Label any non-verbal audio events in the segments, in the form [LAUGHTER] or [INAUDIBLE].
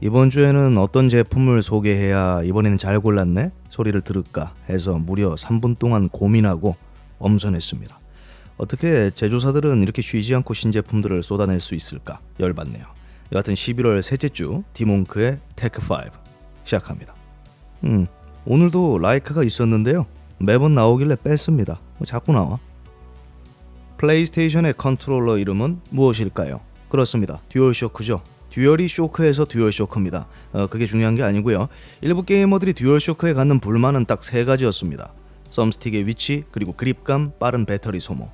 이번 주에는 어떤 제품을 소개해야 이번에는 잘 골랐네 소리를 들을까 해서 무려 3분 동안 고민하고 엄선했습니다. 어떻게 제조사들은 이렇게 쉬지 않고 신제품들을 쏟아낼 수 있을까 열받네요. 여하튼 11월 셋째 주 디몽크의 테크5 시작합니다. 음 오늘도 라이크가 있었는데요. 매번 나오길래 뺐습니다. 뭐 자꾸 나와. 플레이스테이션의 컨트롤러 이름은 무엇일까요? 그렇습니다. 듀얼쇼크죠. 듀얼이 쇼크에서 듀얼 쇼크입니다. 어, 그게 중요한 게 아니고요. 일부 게이머들이 듀얼 쇼크에 갖는 불만은 딱 세 가지였습니다. 썸스틱의 위치, 그리고 그립감, 빠른 배터리 소모.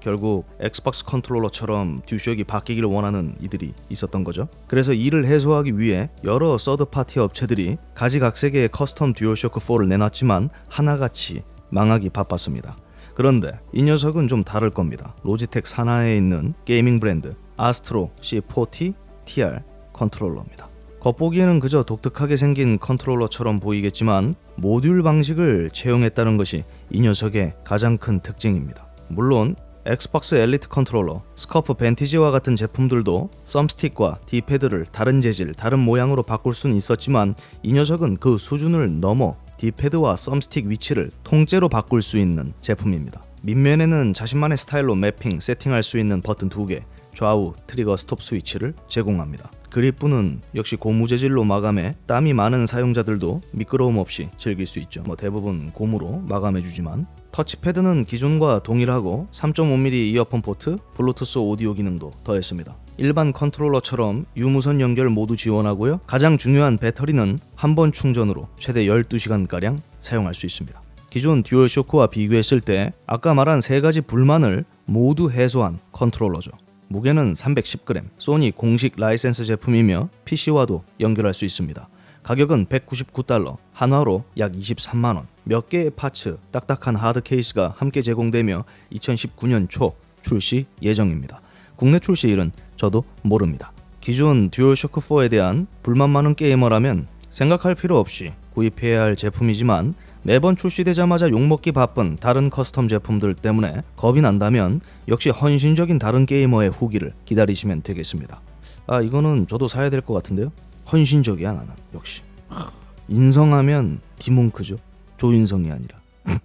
결국 엑스박스 컨트롤러처럼 듀쇼크이 바뀌기를 원하는 이들이 있었던 거죠. 그래서 이를 해소하기 위해 여러 서드 파티 업체들이 가지각색의 커스텀 듀얼쇼크 4를 내놨지만 하나같이 망하기 바빴습니다. 그런데 이 녀석은 좀 다를 겁니다. 로지텍 산하에 있는 게이밍 브랜드 아스트로 C40 TR 컨트롤러입니다. 겉보기에는 그저 독특하게 생긴 컨트롤러처럼 보이겠지만 모듈 방식을 채용했다는 것이 이 녀석의 가장 큰 특징입니다. 물론 엑스박스 엘리트 컨트롤러, 스커프 벤티지와 같은 제품들도 썸스틱과 D패드를 다른 재질, 다른 모양으로 바꿀 수는 있었지만 이 녀석은 그 수준을 넘어 D패드와 썸스틱 위치를 통째로 바꿀 수 있는 제품입니다. 밑면에는 자신만의 스타일로 매핑, 세팅할 수 있는 버튼 2개, 좌우 트리거 스톱 스위치를 제공합니다. 그립부는 역시 고무 재질로 마감해 땀이 많은 사용자들도 미끄러움 없이 즐길 수 있죠. 뭐 대부분 고무로 마감해주지만 터치패드는 기존과 동일하고 3.5mm 이어폰 포트, 블루투스 오디오 기능도 더했습니다. 일반 컨트롤러처럼 유무선 연결 모두 지원하고요. 가장 중요한 배터리는 한 번 충전으로 최대 12시간가량 사용할 수 있습니다. 기존 듀얼쇼크와 비교했을 때 아까 말한 세 가지 불만을 모두 해소한 컨트롤러죠. 무게는 310g, 소니 공식 라이센스 제품이며 PC와도 연결할 수 있습니다. 가격은 199달러, 한화로 약 23만원. 몇 개의 파츠, 딱딱한 하드 케이스가 함께 제공되며 2019년 초 출시 예정입니다. 국내 출시일은 저도 모릅니다. 기존 듀얼쇼크 4에 대한 불만 많은 게이머라면 생각할 필요 없이 구입해야 할 제품이지만 매번 출시되자마자 욕먹기 바쁜 다른 커스텀 제품들 때문에 겁이 난다면 역시 헌신적인 다른 게이머의 후기를 기다리시면 되겠습니다. 아 이거는 저도 사야 될 것 같은데요. 헌신적이야 나는 역시. 하, 인성하면 디몽크죠. 조인성이 아니라. [LAUGHS]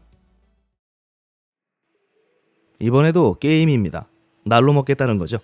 이번에도 게임입니다. 날로 먹겠다는 거죠.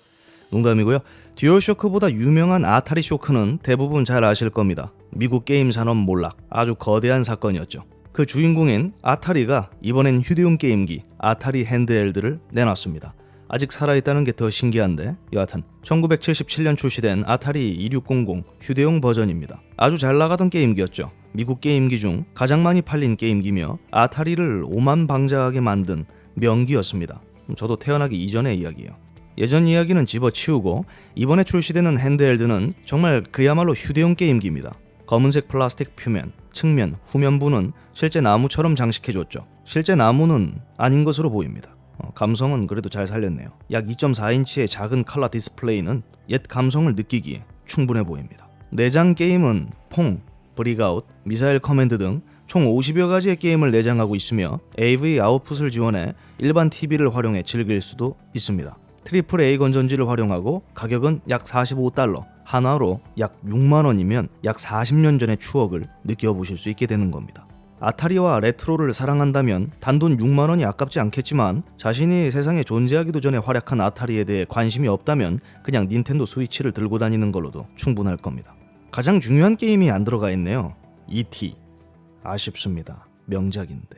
농담이고요. 듀얼 쇼크보다 유명한 아타리 쇼크는 대부분 잘 아실 겁니다. 미국 게임 산업 몰락 아주 거대한 사건이었죠. 그 주인공인 아타리가 이번엔 휴대용 게임기 아타리 핸드헬드를 내놨습니다. 아직 살아있다는 게 더 신기한데 여하튼 1977년 출시된 아타리 2600 휴대용 버전입니다. 아주 잘 나가던 게임기였죠. 미국 게임기 중 가장 많이 팔린 게임기며 아타리를 오만 방자하게 만든 명기였습니다. 저도 태어나기 이전의 이야기예요. 예전 이야기는 집어치우고 이번에 출시되는 핸드헬드는 정말 그야말로 휴대용 게임기입니다. 검은색 플라스틱 표면, 측면, 후면부는 실제 나무처럼 장식해줬죠. 실제 나무는 아닌 것으로 보입니다. 어, 감성은 그래도 잘 살렸네요. 약 2.4인치의 작은 컬러 디스플레이는 옛 감성을 느끼기에 충분해 보입니다. 내장 게임은 퐁, 브리가웃, 미사일 커맨드 등 총 50여 가지의 게임을 내장하고 있으며 AV 아웃풋을 지원해 일반 TV를 활용해 즐길 수도 있습니다. 트리플 A 건전지를 활용하고 가격은 약 45달러, 하나로 약 6만 원이면 약 40년 전의 추억을 느껴보실 수 있게 되는 겁니다. 아타리와 레트로를 사랑한다면 단돈 6만 원이 아깝지 않겠지만 자신이 세상에 존재하기도 전에 활약한 아타리에 대해 관심이 없다면 그냥 닌텐도 스위치를 들고 다니는 걸로도 충분할 겁니다. 가장 중요한 게임이 안 들어가 있네요. E.T. 아쉽습니다. 명작인데.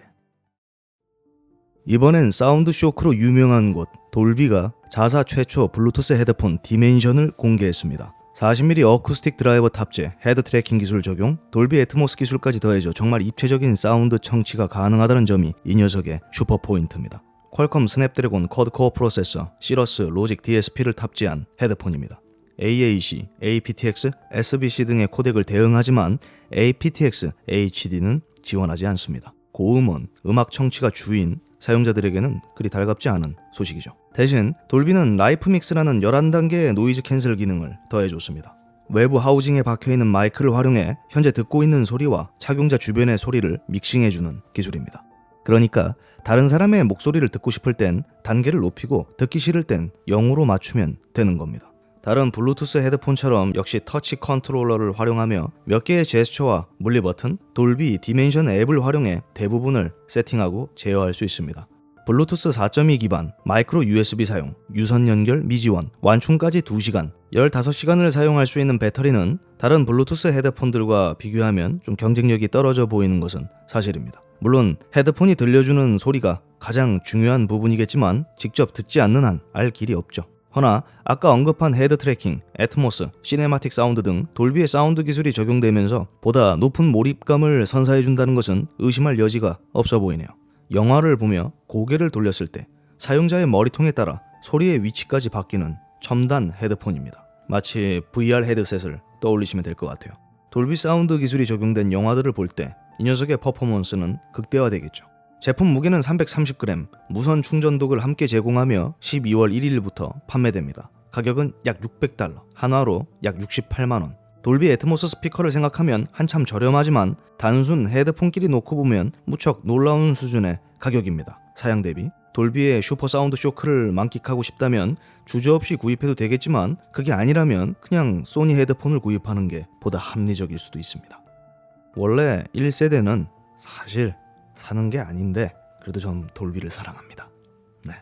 이번엔 사운드 쇼크로 유명한 곳 돌비가 자사 최초 블루투스 헤드폰 디멘션을 공개했습니다. 40mm 어쿠스틱 드라이버 탑재, 헤드 트래킹 기술 적용, 돌비 애트모스 기술까지 더해져 정말 입체적인 사운드 청취가 가능하다는 점이 이 녀석의 슈퍼 포인트입니다. 퀄컴 스냅드래곤 쿼드코어 프로세서, 시러스 로직 DSP를 탑재한 헤드폰입니다. AAC, aptX, SBC 등의 코덱을 대응하지만 aptX, HD는 지원하지 않습니다. 고음원, 음악 청취가 주인 사용자들에게는 그리 달갑지 않은 소식이죠. 대신 돌비는 라이프 믹스라는 11단계의 노이즈 캔슬 기능을 더해줬습니다. 외부 하우징에 박혀있는 마이크를 활용해 현재 듣고 있는 소리와 착용자 주변의 소리를 믹싱해주는 기술입니다. 그러니까 다른 사람의 목소리를 듣고 싶을 땐 단계를 높이고 듣기 싫을 땐 0으로 맞추면 되는 겁니다. 다른 블루투스 헤드폰처럼 역시 터치 컨트롤러를 활용하며 몇 개의 제스처와 물리 버튼, 돌비 디멘션 앱을 활용해 대부분을 세팅하고 제어할 수 있습니다. 블루투스 4.2 기반, 마이크로 USB 사용, 유선 연결 미지원, 완충까지 2시간, 15시간을 사용할 수 있는 배터리는 다른 블루투스 헤드폰들과 비교하면 좀 경쟁력이 떨어져 보이는 것은 사실입니다. 물론 헤드폰이 들려주는 소리가 가장 중요한 부분이겠지만 직접 듣지 않는 한 알 길이 없죠. 허나 아까 언급한 헤드 트래킹, 애트모스, 시네마틱 사운드 등 돌비의 사운드 기술이 적용되면서 보다 높은 몰입감을 선사해 준다는 것은 의심할 여지가 없어 보이네요. 영화를 보며 고개를 돌렸을 때 사용자의 머리통에 따라 소리의 위치까지 바뀌는 첨단 헤드폰입니다. 마치 VR 헤드셋을 떠올리시면 될 것 같아요. 돌비 사운드 기술이 적용된 영화들을 볼 때 이 녀석의 퍼포먼스는 극대화되겠죠. 제품 무게는 330g, 무선 충전독을 함께 제공하며 12월 1일부터 판매됩니다. 가격은 약 600달러, 한화로 약 68만원. 돌비 애트모스 스피커를 생각하면 한참 저렴하지만 단순 헤드폰끼리 놓고 보면 무척 놀라운 수준의 가격입니다. 사양 대비. 돌비의 슈퍼 사운드 쇼크를 만끽하고 싶다면 주저없이 구입해도 되겠지만 그게 아니라면 그냥 소니 헤드폰을 구입하는 게 보다 합리적일 수도 있습니다. 원래 1세대는 사실 사는 게 아닌데 그래도 전 돌비를 사랑합니다. 네.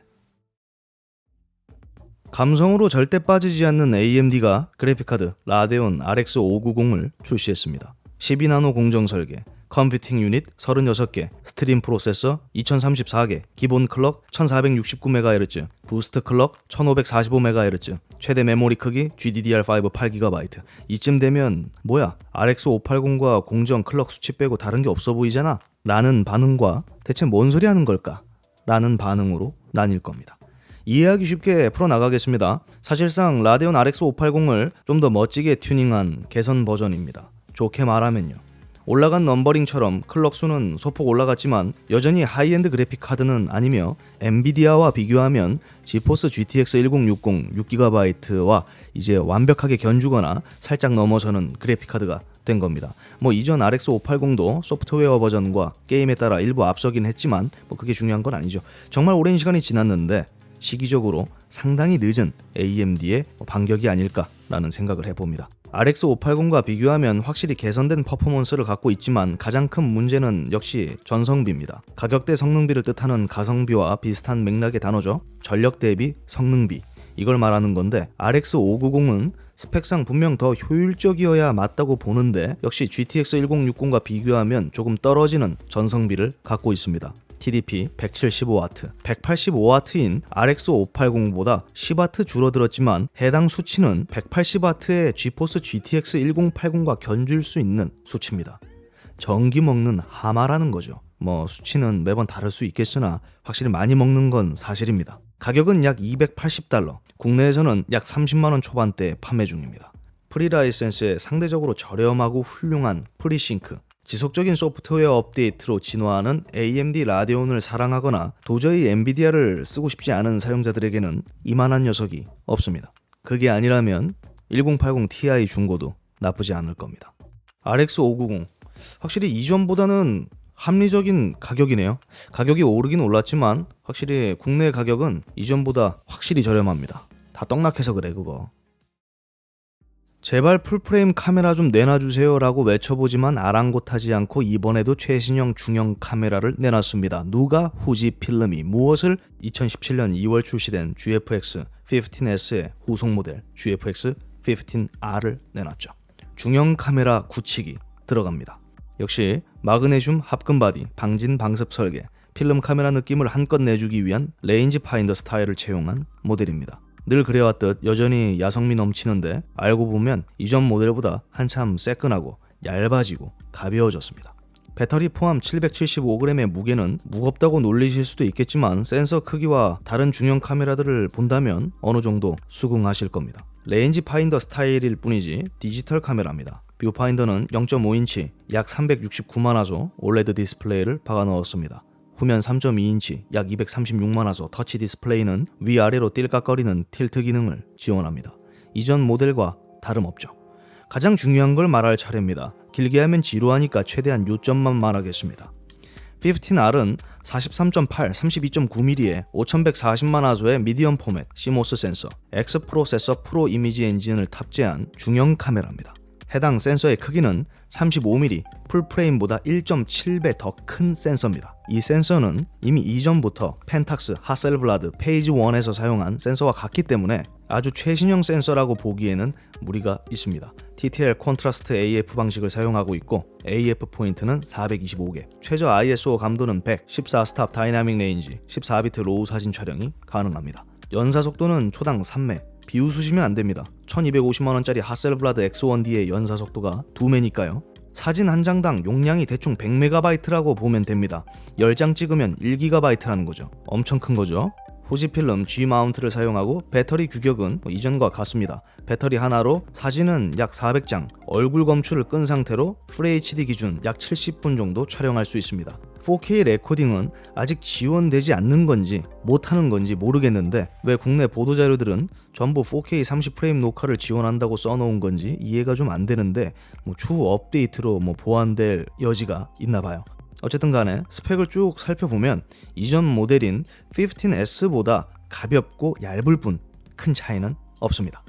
감성으로 절대 빠지지 않는 AMD가 그래픽카드 라데온 RX 590을 출시했습니다. 12나노 공정 설계, 컴퓨팅 유닛 36개, 스트림 프로세서 2034개, 기본 클럭 1469MHz, 부스트 클럭 1545MHz, 최대 메모리 크기 GDDR5 8GB. 이쯤 되면 뭐야? RX 580과 공정 클럭 수치 빼고 다른 게 없어 보이잖아. 라는 반응과 대체 뭔 소리 하는 걸까? 라는 반응으로 나뉠 겁니다. 이해하기 쉽게 풀어나가겠습니다. 사실상 라데온 RX 580을 좀 더 멋지게 튜닝한 개선 버전입니다. 좋게 말하면요. 올라간 넘버링처럼 클럭 수는 소폭 올라갔지만 여전히 하이엔드 그래픽 카드는 아니며 엔비디아와 비교하면 지포스 GTX 1060 6GB와 이제 완벽하게 견주거나 살짝 넘어서는 그래픽 카드가 된 겁니다. 뭐 이전 RX 580도 소프트웨어 버전과 게임에 따라 일부 앞서긴 했지만 뭐 그게 중요한 건 아니죠. 정말 오랜 시간이 지났는데 시기적으로 상당히 늦은 AMD의 반격이 아닐까라는 생각을 해봅니다. RX 580과 비교하면 확실히 개선된 퍼포먼스를 갖고 있지만 가장 큰 문제는 역시 전성비입니다. 가격대 성능비를 뜻하는 가성비와 비슷한 맥락의 단어죠. 전력 대비 성능비. 이걸 말하는 건데 RX 590은 스펙상 분명 더 효율적이어야 맞다고 보는데 역시 GTX 1060과 비교하면 조금 떨어지는 전성비를 갖고 있습니다. TDP 175W, 185W인 RX 580보다 10W 줄어들었지만 해당 수치는 180W의 GeForce GTX 1080과 견줄 수 있는 수치입니다. 전기 먹는 하마라는 거죠. 뭐 수치는 매번 다를 수 있겠으나 확실히 많이 먹는 건 사실입니다. 가격은 약 280달러, 국내에서는 약 30만원 초반대 판매 중입니다. 프리라이센스에 상대적으로 저렴하고 훌륭한 프리싱크, 지속적인 소프트웨어 업데이트로 진화하는 AMD 라데온을 사랑하거나 도저히 엔비디아를 쓰고 싶지 않은 사용자들에게는 이만한 녀석이 없습니다. 그게 아니라면 1080 Ti 중고도 나쁘지 않을 겁니다. RX 590 확실히 이전보다는 합리적인 가격이네요. 가격이 오르긴 올랐지만 확실히 국내 가격은 이전보다 확실히 저렴합니다. 다 떡락해서 그래 그거. 제발 풀프레임 카메라 좀 내놔주세요 라고 외쳐보지만 아랑곳하지 않고 이번에도 최신형 중형 카메라를 내놨습니다. 누가 후지 필름이 무엇을 2017년 2월 출시된 GFX 15S의 후속 모델 GFX 15R을 내놨죠. 중형 카메라 굳히기 들어갑니다. 역시 마그네슘 합금 바디, 방진 방습 설계, 필름 카메라 느낌을 한껏 내주기 위한 레인지 파인더 스타일을 채용한 모델입니다. 늘 그래왔듯 여전히 야성미 넘치는데 알고 보면 이전 모델보다 한참 새끈하고 얇아지고 가벼워졌습니다. 배터리 포함 775g의 무게는 무겁다고 놀리실 수도 있겠지만 센서 크기와 다른 중형 카메라들을 본다면 어느 정도 수긍하실 겁니다. 레인지 파인더 스타일일 뿐이지 디지털 카메라입니다. 뷰파인더는 0.5인치 약 369만 화소 올레드 디스플레이를 박아 넣었습니다. 후면 3.2인치 약 236만 화소 터치 디스플레이는 위아래로 띨깍거리는 틸트 기능을 지원합니다. 이전 모델과 다름없죠. 가장 중요한 걸 말할 차례입니다. 길게 하면 지루하니까 최대한 요점만 말하겠습니다. 15R은 43.8, 32.9mm의 5140만 화소의 미디엄 포맷 CMOS 센서, X 프로세서 프로 이미지 엔진을 탑재한 중형 카메라입니다. 해당 센서의 크기는 35mm, 풀프레임보다 1.7배 더 큰 센서입니다. 이 센서는 이미 이전부터 펜탁스, 하셀블라드, 페이지 1에서 사용한 센서와 같기 때문에 아주 최신형 센서라고 보기에는 무리가 있습니다. TTL 콘트라스트 AF 방식을 사용하고 있고 AF 포인트는 425개, 최저 ISO 감도는 100, 14 스탑 다이나믹 레인지, 14비트 로우 사진 촬영이 가능합니다. 연사 속도는 초당 3매, 비웃으시면 안 됩니다. 1250만 원짜리 하셀블라드 X1D의 연사 속도가 2매니까요. 사진 한 장당 용량이 대충 100MB라고 보면 됩니다. 10장 찍으면 1GB라는 거죠. 엄청 큰 거죠. 후지 필름 G 마운트를 사용하고 배터리 규격은 뭐 이전과 같습니다. 배터리 하나로 사진은 약 400장, 얼굴 검출을 끈 상태로 FHD 기준 약 70분 정도 촬영할 수 있습니다. 4K 레코딩은 아직 지원되지 않는 건지 못하는 건지 모르겠는데 왜 국내 보도 자료들은 전부 4K 30프레임 녹화를 지원한다고 써놓은 건지 이해가 좀 안 되는데 뭐 추후 업데이트로 뭐 보완될 여지가 있나 봐요. 어쨌든 간에 스펙을 쭉 살펴보면 이전 모델인 15S보다 가볍고 얇을 뿐 큰 차이는 없습니다.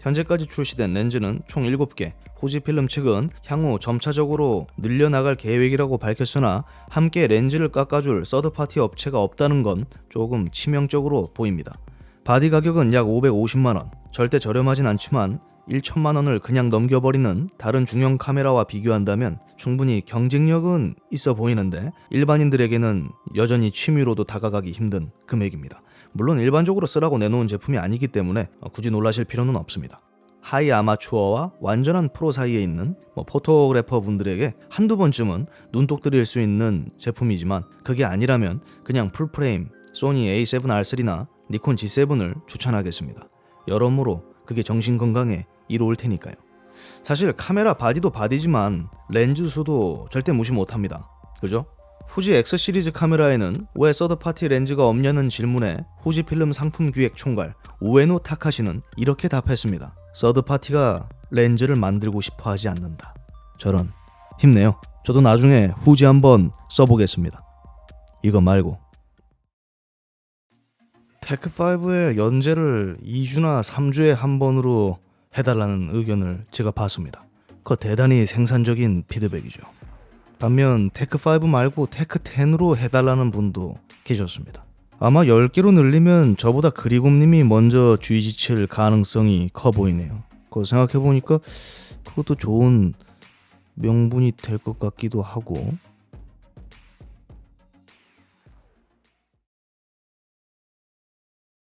현재까지 출시된 렌즈는 총 7개, 후지필름 측은 향후 점차적으로 늘려나갈 계획이라고 밝혔으나 함께 렌즈를 깎아줄 서드파티 업체가 없다는 건 조금 치명적으로 보입니다. 바디 가격은 약 550만원, 절대 저렴하진 않지만 1천만 원을 그냥 넘겨버리는 다른 중형 카메라와 비교한다면 충분히 경쟁력은 있어 보이는데 일반인들에게는 여전히 취미로도 다가가기 힘든 금액입니다. 물론 일반적으로 쓰라고 내놓은 제품이 아니기 때문에 굳이 놀라실 필요는 없습니다. 하이 아마추어와 완전한 프로 사이에 있는 뭐 포토그래퍼 분들에게 한두 번쯤은 눈독 들일 수 있는 제품이지만 그게 아니라면 그냥 풀프레임 소니 A7R3나 니콘 G7을 추천하겠습니다. 여러모로 그게 정신 건강에 이로울 테니까요. 사실 카메라 바디도 바디지만 렌즈 수도 절대 무시 못합니다. 그죠? 후지 X 시리즈 카메라에는 왜 서드파티 렌즈가 없냐는 질문에 후지 필름 상품 기획 총괄 우에노 타카시는 이렇게 답했습니다. 서드파티가 렌즈를 만들고 싶어 하지 않는다. 저런 힘내요. 저도 나중에 후지 한번 써보겠습니다. 이거 말고 테크5의 연재를 2주나 3주에 한 번으로 해달라는 의견을 제가 봤습니다. 그거 대단히 생산적인 피드백이죠. 반면 테크5 말고 테크10으로 해달라는 분도 계셨습니다. 아마 10개로 늘리면 저보다 그리곰님이 먼저 주의 지칠 가능성이 커 보이네요. 그거 생각해보니까 그것도 좋은 명분이 될 것 같기도 하고